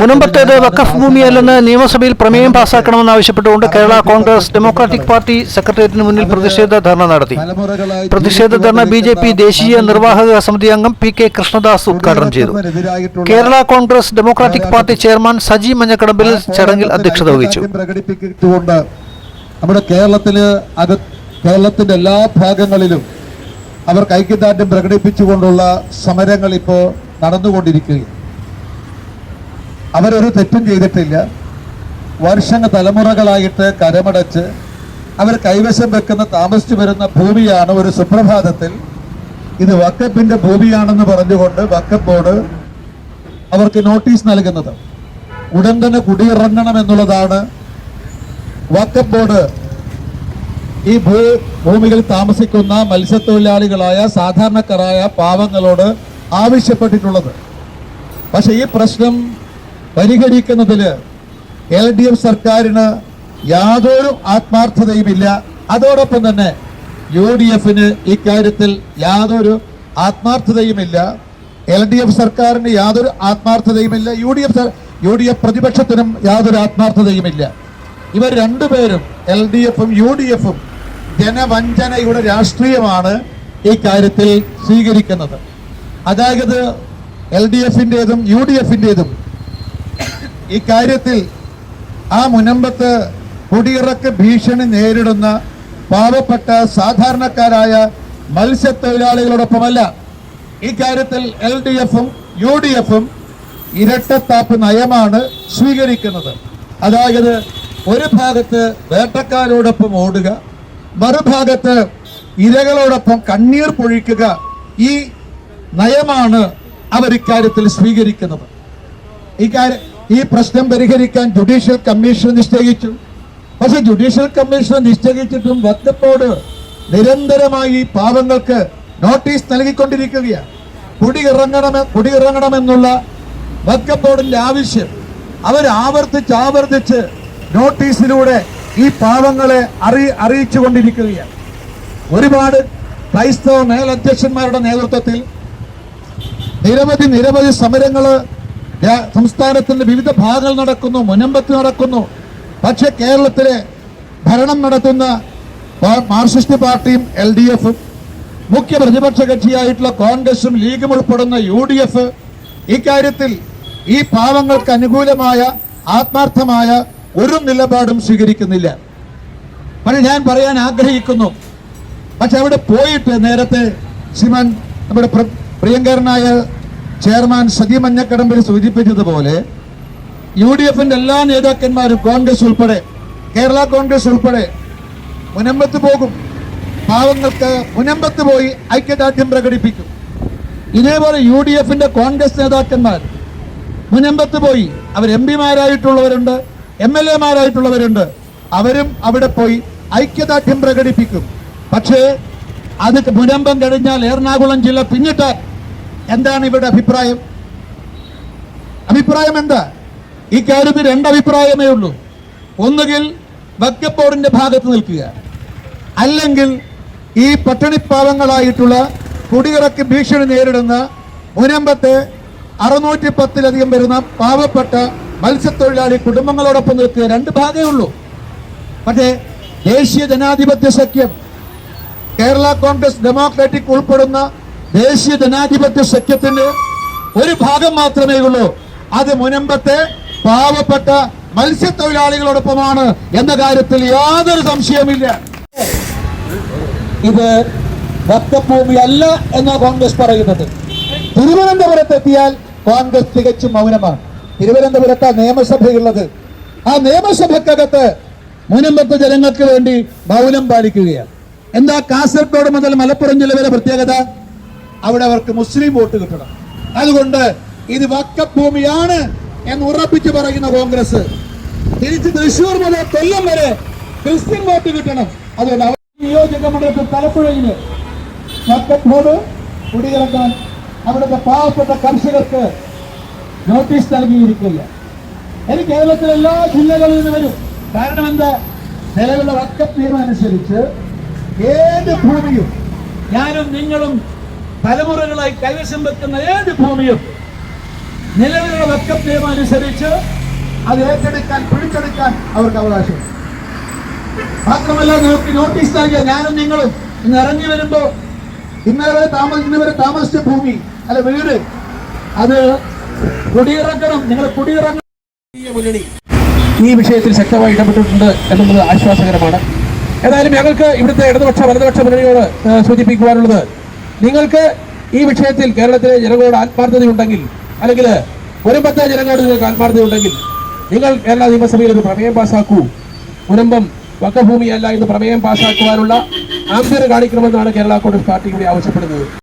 മുനമ്പത്തേത് വഖഫ് ഭൂമിയല്ലെന്ന് നിയമസഭയിൽ പ്രമേയം പാസാക്കണമെന്നാവശ്യപ്പെട്ടുകൊണ്ട് കേരള കോൺഗ്രസ് ഡെമോക്രാറ്റിക് പാർട്ടി സെക്രട്ടേറിയറ്റിന് മുന്നിൽ പ്രതിഷേധ ധർണ നടത്തി. പ്രതിഷേധ ധർണ ബി ജെ പി ദേശീയ നിർവാഹക സമിതി അംഗം പി കെ കൃഷ്ണദാസ് ഉദ്ഘാടനം ചെയ്തു. Kerala Congress democratic party chairman Saji Manjakkadambil ചടങ്ങിൽ അധ്യക്ഷത വഹിച്ചു. നമ്മുടെ കേരളത്തിന് കേരളത്തിന്റെ എല്ലാ ഭാഗങ്ങളിലും അവർക്ക് ഐക്യദാർഢ്യം പ്രകടിപ്പിച്ചുകൊണ്ടുള്ള സമരങ്ങൾ ഇപ്പോൾ നടന്നുകൊണ്ടിരിക്കുകയാണ്. അവരൊരു തെറ്റും ചെയ്തിട്ടില്ല. വർഷങ്ങൾ തലമുറകളായിട്ട് കരമടച്ച് അവർ കൈവശം വെക്കുന്ന താമസിച്ചു വരുന്ന ഭൂമിയാണ് ഒരു സുപ്രഭാതത്തിൽ. ഇത് വക്കപ്പിന്റെ ഭൂമിയാണെന്ന് പറഞ്ഞുകൊണ്ട് വക്കപ്പ് ബോർഡ് അവർക്ക് നോട്ടീസ് നൽകുന്നത്. ഉടൻ തന്നെ കുടിയിറങ്ങണം എന്നുള്ളതാണ് വക്കപ്പ് ബോർഡ്. ഈ ഭൂ ഭൂമിയിൽ താമസിക്കുന്ന മത്സ്യത്തൊഴിലാളികളായ സാധാരണക്കാരായ പാവങ്ങളോട് ആവശ്യപ്പെട്ടിട്ടുള്ളത്. പക്ഷേ ഈ പ്രശ്നം പരിഹരിക്കുന്നതിൽ എൽ ഡി എഫ് സർക്കാരിന് യാതൊരു ആത്മാർത്ഥതയുമില്ല. അതോടൊപ്പം തന്നെ യു ഡി എഫിന് ഇക്കാര്യത്തിൽ യാതൊരു ആത്മാർത്ഥതയുമില്ല. എൽ ഡി എഫ് സർക്കാരിന് യാതൊരു ആത്മാർത്ഥതയുമില്ല. U D F U D F പ്രതിപക്ഷത്തിനും യാതൊരു ആത്മാർത്ഥതയുമില്ല. ഇവർ രണ്ടുപേരും എൽ ഡി എഫും യു ഡി എഫും ജനവഞ്ചനയുടെ രാഷ്ട്രീയമാണ് ഈ കാര്യത്തിൽ സ്വീകരിക്കുന്നത്. അതായത് എൽ ഡി എഫിന്റെതും യു ഡി എഫിന്റെതും ഈ കാര്യത്തിൽ ആ മുനമ്പത്ത് കുടിയിറക്ക് ഭീഷണി നേരിടുന്ന പാവപ്പെട്ട സാധാരണക്കാരായ മത്സ്യത്തൊഴിലാളികളോടൊപ്പമല്ല. ഇക്കാര്യത്തിൽ കാര്യത്തിൽ എൽ ഡി എഫും യു ഡി എഫും ഇരട്ടത്താപ്പ് നയമാണ് സ്വീകരിക്കുന്നത്. അതായത് ഒരു ഭാഗത്ത് വേട്ടക്കാരോടൊപ്പം ഓടുക മറുഭാഗത്ത് ഇരകളോടൊപ്പം കണ്ണീർ പൊഴിക്കുക ഈ നയമാണ് അവർ ഇക്കാര്യത്തിൽ സ്വീകരിക്കുന്നത്. ഇക്കാര്യ ഈ പ്രശ്നം പരിഹരിക്കാൻ ജുഡീഷ്യൽ കമ്മീഷൻ നിശ്ചയിച്ചു. പക്ഷെ ജുഡീഷ്യൽ കമ്മീഷൻ നിശ്ചയിച്ചിട്ടും വക്കപ്പോട് നിരന്തരമായി പാവങ്ങൾക്ക് നോട്ടീസ് നൽകിക്കൊണ്ടിരിക്കുകയാണ്. കുടിയിറങ്ങണമെ കുടിയിറങ്ങണമെന്നുള്ള വക്കപ്പോടിന്റെ ആവശ്യം. അവർ ആവർത്തിച്ച് ആവർത്തിച്ച് നോട്ടീസിലൂടെ ഈ പാവങ്ങളെ അറി അറിയിച്ചു കൊണ്ടിരിക്കുകയാണ് ഒരുപാട് ക്രൈസ്തവ മേലധ്യക്ഷന്മാരുടെ നേതൃത്വത്തിൽ നിരവധി നിരവധി സമരങ്ങൾ രാ- സംസ്ഥാനത്തിന്റെ വിവിധ ഭാഗങ്ങൾ നടക്കുന്നു മുനമ്പത്ത് നടക്കുന്നു. പക്ഷെ കേരളത്തിലെ ഭരണം നടത്തുന്ന മാർക്സിസ്റ്റ് പാർട്ടിയും എൽ ഡി എഫും മുഖ്യ പ്രതിപക്ഷ കക്ഷിയായിട്ടുള്ള കോൺഗ്രസും ലീഗും ഉൾപ്പെടുന്ന യു ഡി എഫ് ഇക്കാര്യത്തിൽ ഈ പാവങ്ങൾക്ക് അനുകൂലമായ ആത്മാർത്ഥമായ ഒരു നിലപാടും സ്വീകരിക്കുന്നില്ല. പക്ഷെ ഞാൻ പറയാൻ ആഗ്രഹിക്കുന്നു. പക്ഷെ അവിടെ പോയിട്ട് നേരത്തെ ശ്രീമാൻ നമ്മുടെ പ്രിയങ്കരനായ ചെയർമാൻ സതി മഞ്ഞക്കടമ്പിൽ സൂചിപ്പിച്ചതുപോലെ യു ഡി എഫിന്റെ എല്ലാ നേതാക്കന്മാരും കോൺഗ്രസ് ഉൾപ്പെടെ കേരള കോൺഗ്രസ് ഉൾപ്പെടെ മുനമ്പത്ത് പോകും. പാവങ്ങൾക്ക് മുനമ്പത്ത് പോയി ഐക്യദാർഢ്യം പ്രകടിപ്പിക്കും. ഇതേപോലെ യു ഡി എഫിന്റെ കോൺഗ്രസ് നേതാക്കന്മാർ മുനമ്പത്ത് പോയി അവർ എം പിമാരായിട്ടുള്ളവരുണ്ട് എം എൽ എമാരായിട്ടുള്ളവരുണ്ട് അവരും അവിടെ പോയി ഐക്യദാർഢ്യം പ്രകടിപ്പിക്കും. പക്ഷേ അത് മുനമ്പം കഴിഞ്ഞാൽ എറണാകുളം ജില്ല പിന്നിട്ടാൽ എന്താണ് ഇവരുടെ അഭിപ്രായം? അഭിപ്രായം എന്താ? ഈ കാര്യത്തിൽ രണ്ട് അഭിപ്രായമേ ഉള്ളൂ. ഒന്നുകിൽ വക്കപ്പോറിന്റെ ഭാഗത്ത് നിൽക്കുക. അല്ലെങ്കിൽ ഈ പട്ടിണിപ്പാവങ്ങളായിട്ടുള്ള കുടിയിറക്ക് ഭീഷണി നേരിടുന്ന മുനമ്പത്തെ അറുന്നൂറ്റി പത്തിലധികം വരുന്ന പാവപ്പെട്ട മത്സ്യത്തൊഴിലാളി കുടുംബങ്ങളോടൊപ്പം നിൽക്കുക രണ്ട് ഭാഗമേ ഉള്ളൂ. പക്ഷേ ദേശീയ ജനാധിപത്യ സഖ്യം കേരള കോൺഗ്രസ് ഡെമോക്രാറ്റിക് ഉൾപ്പെടുന്ന ദേശീയ ജനാധിപത്യ സഖ്യത്തിന്റെ ഒരു ഭാഗം മാത്രമേ ഉള്ളൂ. അത് മുനമ്പത്തെ പാവപ്പെട്ട മത്സ്യത്തൊഴിലാളികളോടൊപ്പമാണ് എന്ന കാര്യത്തിൽ യാതൊരു സംശയമില്ല ഇത് ഭക്തഭൂമി അല്ല എന്ന കോൺഗ്രസ് പറയുന്നത്. തിരുവനന്തപുരത്ത് എത്തിയാൽ കോൺഗ്രസ് തികച്ചും മൗനമാണ്. തിരുവനന്തപുരത്ത് നിയമസഭയുള്ളത്. ആ നിയമസഭക്കകത്ത് മുനമ്പത്ത് ജനങ്ങൾക്ക് വേണ്ടി മൗനം പാലിക്കുകയാണ്. എന്താ കാസർഗോഡ് മുതൽ മലപ്പുറം ജില്ല വരെ പ്രത്യേകത? അവിടെ അവർക്ക് മുസ്ലിം വോട്ട് കിട്ടണം. അതുകൊണ്ട് ഇത് വക്കഭൂമിയാണ് എന്ന് ഉറപ്പിച്ചു പറയുന്ന കോൺഗ്രസ്. തിരിച്ച് തൃശൂർ മുതൽ കൊല്ലം വരെ ക്രിസ്ത്യൻ വോട്ട് കിട്ടണം. അതുകൊണ്ട് അവർ നിയോജക മണ്ഡലത്തിൽ തലപ്പുഴയിൽ വക്കഭൂമി കുടിയിറക്കാൻ അവിടുത്തെ പാവപ്പെട്ട കർഷകർക്ക് നോട്ടീസ് നൽകിയിരിക്കില്ല എനിക്ക് കേരളത്തിലെ എല്ലാ ജില്ലകളിൽ നിന്ന് വരും. കാരണം എന്താ? നിലവിലുള്ള വക്കത്ത് നിയമം അനുസരിച്ച് ഏത് ഭൂമിയും ഞാനും നിങ്ങളും തലമുറകളായി കൈവശം വെക്കുന്ന ഏത് ഭൂമിയും നിലവിലുള്ള വക്കപ്പ് നിയമം അനുസരിച്ച് അത് ഏറ്റെടുക്കാൻ പിടിച്ചെടുക്കാൻ അവർക്ക് അവകാശമുണ്ട് മാത്രമല്ല നിങ്ങൾക്ക് നോട്ടീസ് നൽകിയ ഞാനും നിങ്ങളും ഇന്ന് ഇറങ്ങി വരുമ്പോ ഇന്നലെ വരെ താമസ ഇന്ന് വരെ താമസിച്ച ഭൂമി അല്ല വീട് അത് കുടിയിറക്കണം നിങ്ങൾ കുടിയിറങ്ങണം. മുന്നണി ഈ വിഷയത്തിൽ ശക്തമായി ഇടപെട്ടിട്ടുണ്ട് എന്നുള്ളത് ആശ്വാസകരമാണ്. ഏതായാലും ഞങ്ങൾക്ക് ഇവിടുത്തെ ഇടതുപക്ഷ വലതുപക്ഷ മുന്നണിയോട് സൂചിപ്പിക്കുവാനുള്ളത് നിങ്ങൾക്ക് ഈ വിഷയത്തിൽ കേരളത്തിലെ ജനങ്ങളോട് ആത്മാർത്ഥതയുണ്ടെങ്കിൽ അല്ലെങ്കിൽ മുനമ്പത്തെ ജനങ്ങളോട് നിങ്ങൾക്ക് ആത്മാർത്ഥതയുണ്ടെങ്കിൽ നിങ്ങൾ കേരള നിയമസഭയിൽ ഒരു പ്രമേയം പാസാക്കൂ. മുനമ്പം വക്കഭൂമിയല്ല എന്ന് പ്രമേയം പാസാക്കുവാനുള്ള ആംബിയർ കാണിക്കണമെന്നാണ് കേരള കോൺഗ്രസ് പാർട്ടി കൂടി ആവശ്യപ്പെടുന്നത്.